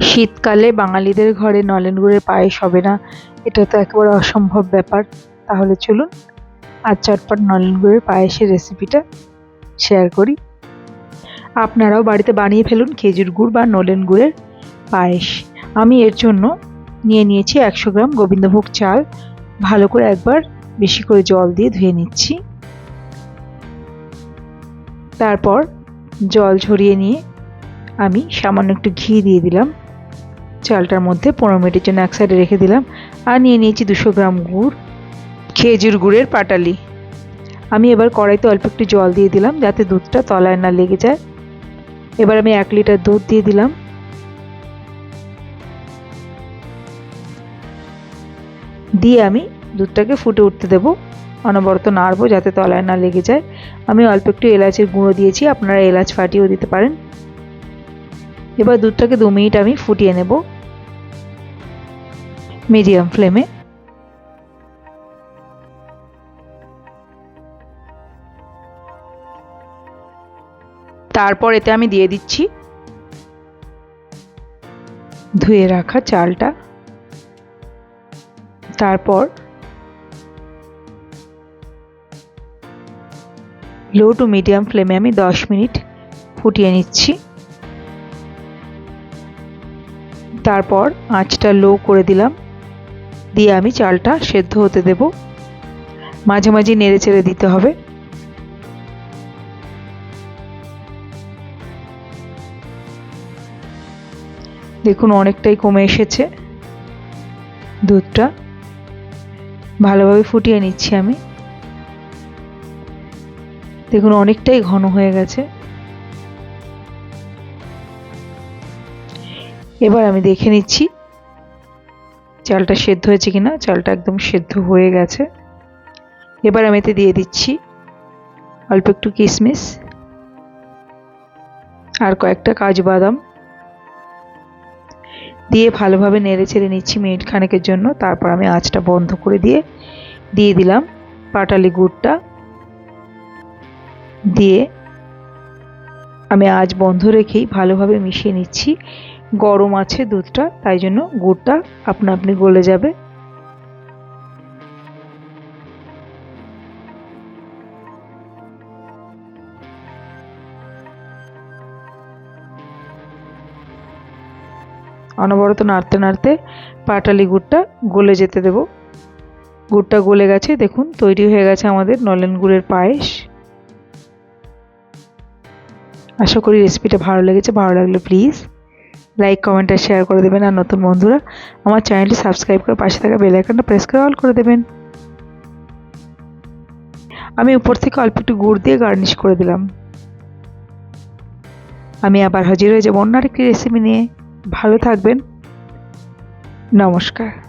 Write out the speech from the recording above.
শীতকালে বাঙালিদের ঘরে নলেন গুড়ের পায়েস হবে না। এটা তো একেবারে অসম্ভব ব্যাপার। তাহলে চলুন আজ চটপট নলেন গুড়ের পায়েসের রেসিপিটা শেয়ার করি। আপনারাও বাড়িতে বানিয়ে ফেলুন খেজুর গুড় বা নলেন গুড়ের পায়েস। আমি এর জন্য নিয়ে নিয়েছি একশো গ্রাম গোবিন্দভোগ চাল। ভালো করে একবার বেশি করে জল দিয়ে ধুয়ে নিচ্ছি। তারপর জল ঝরিয়ে নিয়ে আমি সামান্য একটু ঘি দিয়ে দিলাম। চালটার মধ্যে পনেরো মিনিটের জন্য এক সাইডে রেখে দিলাম। আর নিয়ে নিয়েছি দুশো গ্রাম গুড়, খেজুর গুড়ের পাটালি। আমি এবার কড়াইতে অল্প একটু জল দিয়ে দিলাম যাতে দুধটা তলায় না লেগে যায়। এবার আমি এক লিটার দুধ দিয়ে দিলাম। দিয়ে আমি দুধটাকে ফুটে উঠতে দেবো। অনবরত নাড়বো যাতে তলায় না লেগে যায়। আমি অল্প একটু এলাচের গুঁড়ো দিয়েছি, আপনারা এলাচ ফাটিয়েও দিতে পারেন। এবার দুধটাকে দু মিনিট আমি ফুটিয়ে নেব। মিডিয়াম ফ্লেমে। তারপর এতে আমি দিয়ে দিচ্ছি ধুয়ে রাখা চালটা। তারপর লো টু মিডিয়াম ফ্লেমে আমি দশ মিনিট ফুটিয়ে নিচ্ছি। তারপর আঁচটা লো করে দিলাম। দিয়ে আমি চালটা সেদ্ধ হতে দেব। মাঝে মাঝে নেড়ে চেড়ে দিতে হবে। দেখুন, অনেকটাই কমে এসেছে। দুধটা ভালোভাবে ফুটিয়ে নিচ্ছি আমি। দেখুন, অনেকটাই ঘন হয়ে গেছে। এবার আমি দেখে নিচ্ছি চালটা সেদ্ধ হয়েছে কিনা? চালটা একদম সেদ্ধ হয়ে গেছে। এবার আমি এতে দিয়ে দিচ্ছি অল্প একটু কিশমিশ আর কয়েকটা কাজু বাদাম। দিয়ে ভালোভাবে নেড়ে ছেড়ে নিচ্ছি মিনিট খানেকের জন্য। তারপর আমি আঁচটা বন্ধ করে দিয়ে দিয়ে দিলাম পাটালি গুড়টা। দিয়ে আমি আজ বন্ধ রেখেই ভালোভাবে মিশিয়ে নিচ্ছি। গরম আছে দুধটা, তাই জন্য গুড়টা আপনা আপনি গলে যাবে। অনবরত নাড়তে নাড়তে পাটালি গুড়টা গলে যেতে দেব। গুড়টা গলে গেছে, দেখুন, তৈরি হয়ে গেছে আমাদের নলেন গুড়ের পায়েস। আশা করি রেসিপিটা ভালো লেগেছে, ভালো লাগলে প্লিজ লাইক কমেন্ট আর শেয়ার করে দেবেন। আর নতুন বন্ধুরা, আমার চ্যানেলটি সাবস্ক্রাইব করে পাশে থাকা বেল আইকনটা প্রেস করে অল করে দেবেন। আমি উপর থেকে অল্প একটু গুড় দিয়ে গার্নিশ করে দিলাম। আমি আবার হাজির হয়ে যাব অন্য আরেকটি রেসিপি নিয়ে। ভালো থাকবেন। নমস্কার।